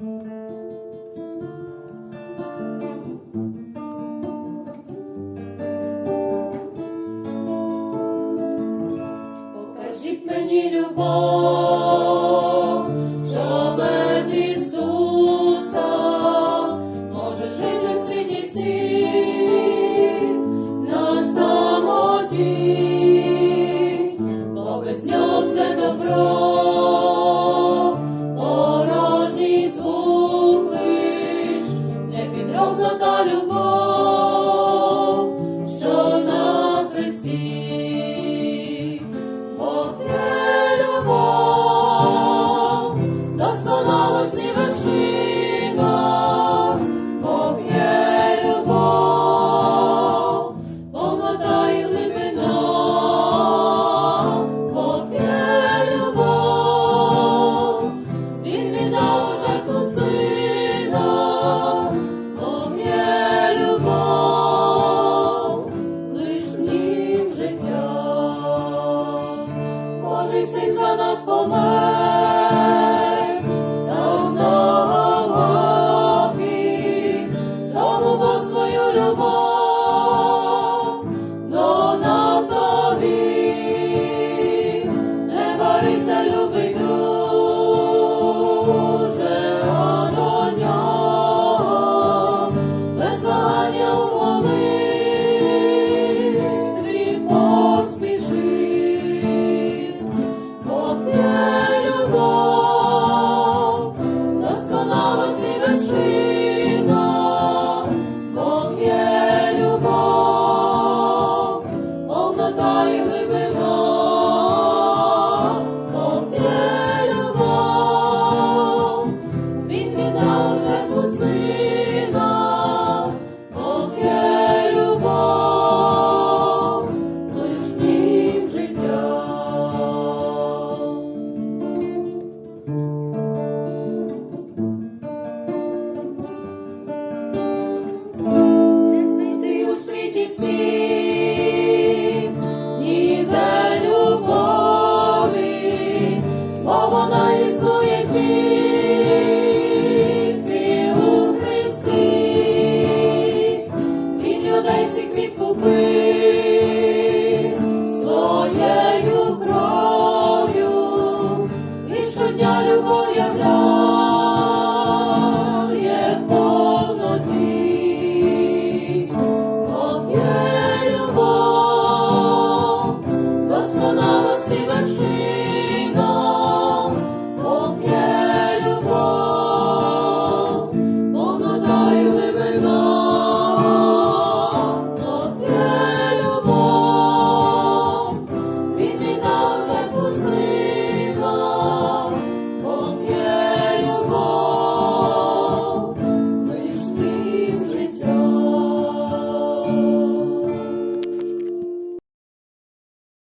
Покажіть мені любов, що без Ісуса може жити в світі ці на самоті, бо нього все добро. Ромна та любов, що на хресті, Бог є любов, досконало всі. Божий син за нас помер. Ці, ніде любові, бо вона існує ті.